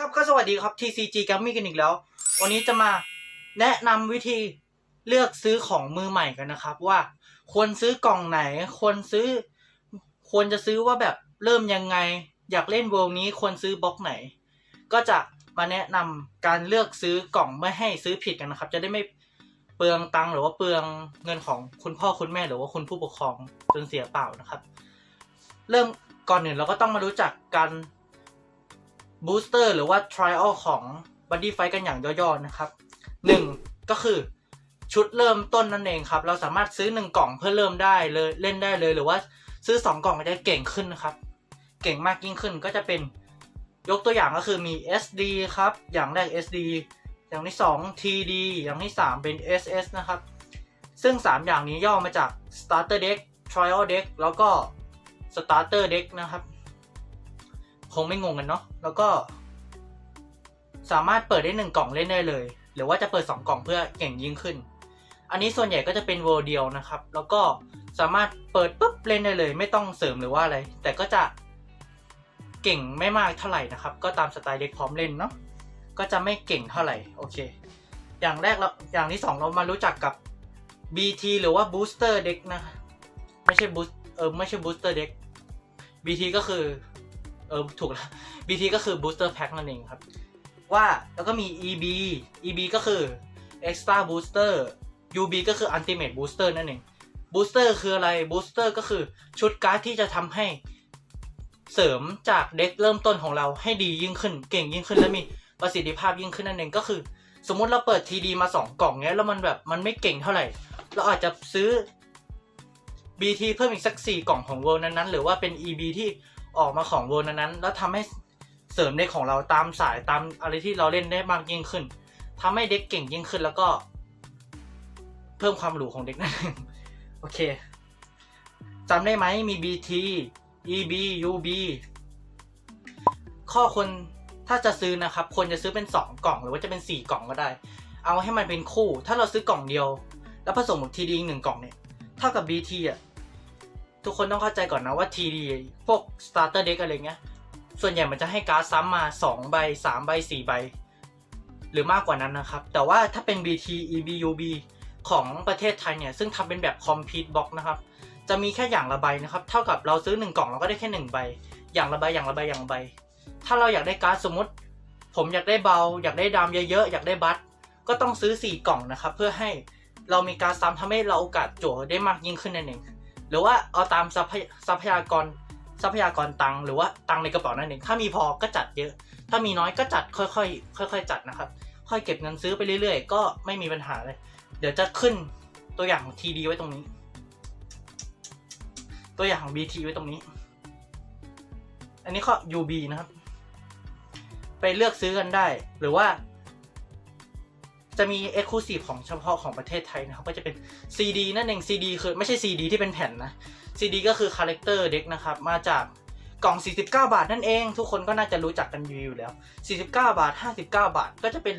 ครับก็สวัสดีครับ TCG Gaming กันอีกแล้ว วันนี้จะมาแนะนำวิธีเลือกซื้อของมือใหม่กันนะครับ ว่าควรซื้อกล่องไหน ควรซื้อ ควรจะซื้อว่าแบบเริ่มยังไง อยากเล่นเวลนี้ควรซื้อบล็อกไหน ก็จะมาแนะนำการเลือกซื้อกล่องไม่ให้ซื้อผิดกันนะครับ จะได้ไม่เปลืองตังค์หรือว่าเปลืองเงินของคุณพ่อคุณแม่หรือว่าคุณผู้ปกครองจนเสียเปล่านะครับ เริ่มก่อนหนึ่งเราก็ต้องมารู้จักการ บูสเตอร์หรือว่า trial ของ Buddy Fight กันอย่างย่อๆนะครับหนึ่งก็คือชุดเริ่มต้นนั่นเองครับ เราสามารถซื้อหนึ่งกล่องเพื่อเริ่มได้เลยเล่นได้เลยหรือว่าซื้อสองกล่องก็จะเก่งขึ้นนะครับ เก่งมากยิ่งขึ้นก็จะเป็นยกตัวอย่างก็คือมี SD ครับ อย่างแรก SD อย่างที่สอง TD อย่างที่สามเป็น SS นะครับ ซึ่ง 3 อย่างนี้ย่อมาจาก starter deck trial deck แล้วก็ starter deck นะครับ คงไม่งงกันเนาะแล้วก็ สามารถเปิดได้หนึ่งกล่องเล่นได้เลย หรือว่าจะเปิด2กล่องเพื่อเก่งยิ่งขึ้น อันนี้ส่วนใหญ่ก็จะเป็นเวอร์เดียวนะครับ แล้วก็สามารถเปิดปุ๊บเล่นได้เลย ไม่ต้องเสริมหรือว่าอะไร แต่ก็จะเก่งไม่มากเท่าไหร่นะครับ ก็ตามสไตล์เด็กพร้อมเล่นเนาะก็จะไม่เก่งเท่าไหร่โอเค อย่างแรกเราอย่างที่สองเรามารู้จักกับ BT หรือว่า Booster Deck นะ ไม่ใช่ Boost เออไม่ใช่ Booster Deck BT ก็คือ เออถูกแล้ว BT ก็คือ Booster Pack นั่นเองครับ ว่าแล้วก็มี EB EB ก็คือ Extra Booster UB ก็คือ Ultimate Booster นั่นเอง Booster คืออะไร Booster ก็คือชุดการ์ดที่จะทำให้เสริมจากเด็กเริ่มต้นของเราให้ดียิ่งขึ้น เก่งยิ่งขึ้นและมีประสิทธิภาพยิ่งขึ้นนั่นเองก็คือ สมมติเราเปิด TD มา 2 กล่องเนี้ยแล้วมันแบบมันไม่เก่งเท่าไหร่ เราอาจจะซื้อ BT เพิ่มอีกสัก 4 กล่องของเว r นั้นๆ หรือว่าเป็น EB ที่ ออกมาของเว r นั้นๆแล้วทำให้เสริมเด็กของเราตามสายตามอะไรที่เราเล่นได้มากยิ่งขึ้นทำให้เด็กเก่งยิ่งขึ้นแล้วก็ เพิ่มความหรูของเด็กนั่นเองโอเคจำได้ไหมมี BT EB UB ข้อคนถ้าจะซื้อนะครับควรจะซื้อเป็น 2 กล่องหรือว่าจะเป็น 4 กล่องก็ได้ เอาให้มันเป็นคู่ ถ้าเราซื้อกล่องเดียว แล้วผสมกับ TD อีกหนึ่งกล่องเนี่ยเท่ากับ BT อะ ทุกคนต้องเข้าใจก่อนนะว่า TD พวก starter deck อะไรเงี้ย ส่วนใหญ่มันจะให้การ์ดซ้ำมา 2 ใบ 3 ใบ 4 ใบ หรือมากกว่านั้นนะครับ แต่ว่าถ้าเป็น BT EB UB ของประเทศไทยเนี่ย ซึ่งทำเป็นแบบ complete box นะครับ จะมีแค่อย่างละใบนะครับ เท่ากับเราซื้อ 1 กล่องเราก็ได้แค่ 1 ใบ อย่างละใบ อย่างละใบ อย่างละใบ ถ้าเราอยากได้การ์ดสมมติ ผมอยากได้เบา อยากได้ดำเยอะๆ อยากได้บัตก็ต้องซื้อ 4 กล่องนะครับ เพื่อให้เรามีการซ้ำทำให้เราโอกาสจั่วได้มากยิ่งขึ้นนั่นเอง หรือว่าเอาตามทรัพยทรัพยากรทรัพยากรตังหรือว่าตังในกระเป๋านั่นเองถ้ามีพอก็จัดเยอะ ถ้ามีน้อยก็จัดค่อยๆค่อย ๆ จัดนะครับ ค่อยเก็บเงินซื้อไปเรื่อย ๆ ก็ไม่มีปัญหาเลย เดี๋ยวจะขึ้นตัวอย่างของ TD ไว้ตรงนี้ ตัวอย่างของ BT ไว้ตรงนี้ อันนี้ข้อ UB นะครับ ไปเลือกซื้อกันได้หรือว่า จะมี Exclusive ของเฉพาะของประเทศไทยนะครับก็จะเป็น CD นั่นเอง CD คือไม่ใช่ CD ที่เป็นแผ่นนะ CD ก็คือ Character Deck นะครับ มาจากกล่อง 49 บาทนั่นเอง ทุกคนก็น่าจะรู้จักกันอยู่แล้ว 49 บาท 59 บาท ก็จะเป็น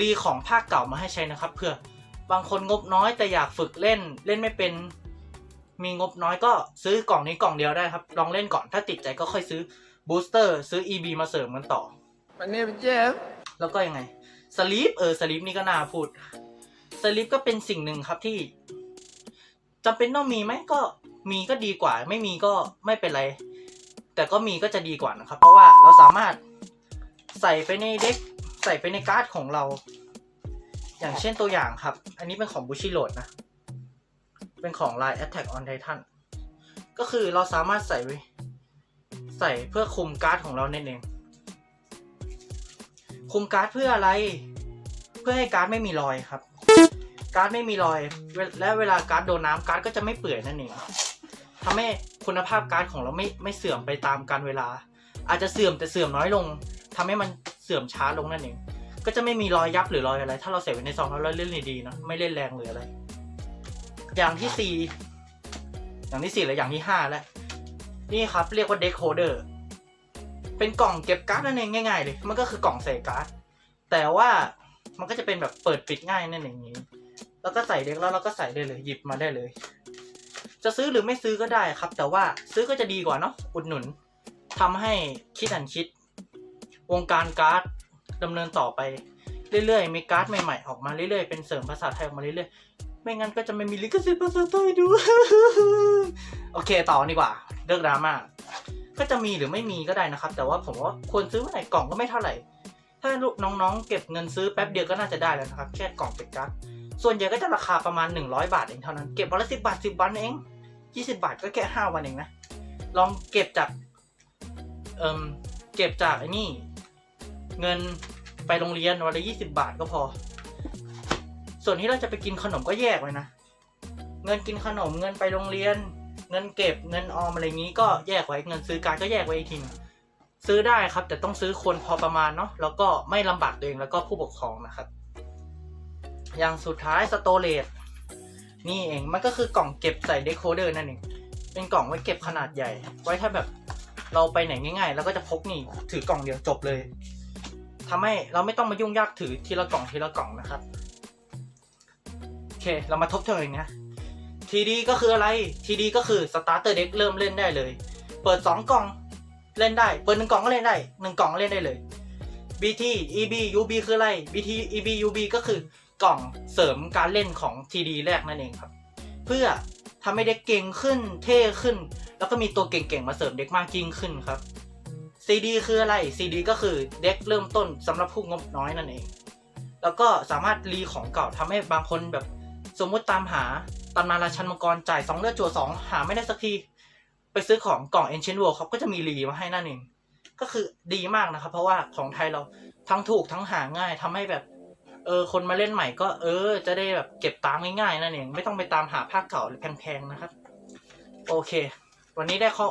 รีของภาคเก่ามาให้ใช้นะครับเพื่อบางคนงบน้อยแต่อยากฝึกเล่นเล่นไม่เป็นมีงบน้อยก็ซื้อกล่องนี้กล่องเดียวได้ครับ ลองเล่นก่อนถ้าติดใจก็ค่อยซื้อบูสเตอร์ซื้อ EB มาเสริมกันต่อ My name is Jeff. แล้วก็ยังไง สลีปเออสลีปนี่ก็น่าพูดสลีปก็เป็นสิ่งหนึ่งครับที่จำเป็นต้องมีไหมก็มีก็ดีกว่า ไม่มีก็ไม่เป็นไร แต่ก็มีก็จะดีกว่านะครับ เพราะว่าเราสามารถใส่ไปในเด็กใส่ไปในการ์ดของเรา อย่างเช่นตัวอย่างครับ อันนี้เป็นของบูชิโ a ดนะ เป็นของ Line Attack on Titan ก็คือเราสามารถใส่ใส่เพื่อคุมการ์ดของเรานั่นเอง คุมการ์ดเพื่ออะไร เพื่อให้การ์ดไม่มีรอยครับ การ์ดไม่มีรอย และเวลาการ์ดโดนน้ำการ์ดก็จะไม่เปื่อยนั่นเองทำให้คุณภาพการ์ดของเราไม่ไม่เสื่อมไปตามกาลเวลา อาจจะเสื่อมแต่เสื่อมน้อยลงทำให้มันเสื่อมช้าลงนั่นเอง ก็จะไม่มีรอยยับหรือรอยอะไร ถ้าเราใส่ไว้ในซองแล้วเราเล่นดีๆนะไม่เล่นแรงหรืออะไร อย่างที่สี่อย่างที่สี่และอย่างที่ห้าแล้วนี่ครับ เรียกว่าเด็กโฮเดอร์ เป็นกล่องเก็บการ์ดนั่นเองง่ายๆเลย มันก็คือกล่องใส่การ์ด แต่ว่ามันก็จะเป็นแบบเปิดปิดง่ายนั่นเองอย่างนี้ แล้วก็ใส่เด็กแล้วเราก็ใส่ได้เลยหยิบมาได้เลย จะซื้อหรือไม่ซื้อก็ได้ครับ แต่ว่าซื้อก็จะดีกว่าเนาะอุดหนุนทำให้คิดอันคิด วงการการ์ดดำเนินต่อไปเรื่อยๆ มีการ์ดใหม่ๆออกมาเรื่อยๆ เป็นเสริมภาษาไทยออกมาเรื่อยๆ ไม่งั้นก็จะไม่มีลิขสิทธิ์ภาษาไทยด้วยโอเคต่อดีกว่า เลิกดราม่า ก็จะมีหรือไม่มีก็ได้นะครับ แต่ว่าผมว่าควรซื้อเมื่อไหร่กล่องก็ไม่เท่าไหร่ ถ้าลูกน้องๆ เก็บเงินซื้อแป๊บเดียวก็น่าจะได้แล้วนะครับแค่กล่องเป็นการ์ดส่วนใหญ่ก็จะราคาประมาณ 100 บาทเองเท่านั้นเก็บวันละสิบาทสิบวันเอง 20 บาทก็แค่5วันเองนะลองเก็บจากเอ่มเก็บจากไอ้นี่ เงินไปโรงเรียนวันละ20 บาทก็พอ ส่วนที่เราจะไปกินขนมก็แยกไว้นะเงินกินขนมเงินไปโรงเรียน เงินเก็บเงินออมอะไรงี้ก็แยกไว้เงินซื้อการก็แยกไว้อีกทีนึงซื้อได้ครับ แต่ต้องซื้อคนพอประมาณเนาะแล้วก็ไม่ลำบากตัวเองแล้วก็ผู้ปกครองนะครับ อย่างสุดท้ายสโตเลตนี่เองมันก็คือกล่องเก็บใส่เดโคเดอร์นั่นเองเป็นกล่องไว้เก็บขนาดใหญ่ ไว้ถ้าแบบเราไปไหนง่าย ๆ แล้วก็จะพกนี่ถือกล่องเดียวจบเลยทำให้เราไม่ต้องมายุ่งยากถือทีละกล่องทีละกล่องนะครับโอเค เรามาทบทวนกันนะ ทีดีก็คืออะไรทีดีก็คือสตาร์เตอร์เด็กเริ่มเล่นได้เลย เปิด 2 กล่องเล่นได้ เปิดหนึ่งกล่องก็เล่นได้หนึ่งกล่องก็เล่นได้เลย BT EB UB คืออะไร BT EB UB ก็คือกล่องเสริมการเล่นของ TD แรกนั่นเองครับ เพื่อทำให้เด็กเก่งขึ้นเท่ขึ้น แล้วก็มีตัวเก่งๆมาเสริมเด็กมากยิ่งขึ้นครับ CD คืออะไร CD ก็คือเด็กเริ่มต้นสำหรับผู้งบน้อยนั่นเอง แล้วก็สามารถรีของเก่าทำให้บางคนแบบสมมติตามหา ตำนานราชันมังกรจ่าย2เลือดจั่ว2หาไม่ได้สักที ไปซื้อของกล่อง Ancient World เขาก็จะมีรีมาให้นั่นเองก็คือดีมากนะครับ เพราะว่าของไทยเราทั้งถูกทั้งหาง่ายทำให้แบบ เออ คนมาเล่นใหม่ก็ เออ จะได้แบบเก็บตังค์ง่ายๆนั่นเองไม่ต้องไปตามหาภาคเก่าหรือแพงๆนะครับ โอเค วันนี้ได้เข้อ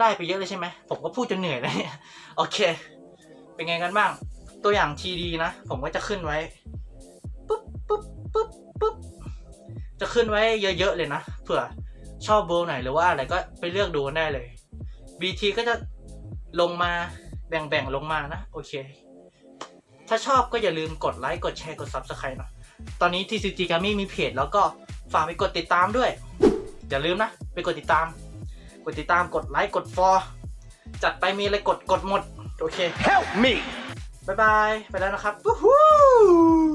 ได้ไปเยอะเลยใช่ไหมผมก็พูดจนเหนื่อยเลยเนี่ยโอเค เป็นไงกันบ้าง ตัวอย่างทีดีนะ ผมก็จะขึ้นไว้ปุ๊บปุ๊บปุ๊บปุ๊บ จะขึ้นไว้เยอะๆเลยนะเผื่อชอบโบว์ไหนหรือว่าอะไรก็ไปเลือกดูกันได้เลย BT ก็จะลงมาแบ่งๆลงมานะ โอเค ถ้าชอบก็อย่าลืมกดไลค์กดแชร์กด Subscribe หน่อยตอนนี้ TCG g a m i มีเพจแล้วก็ฝากไปกดติดตามด้วย อย่าลืมนะ ไปกดติดตาม กดติดตามกดไลค์กดฟอลจัดไปมีอะไรกดกดหมด โอเค Help me! บ๊ายบาย ไปแล้วนะครับวู้ฮู้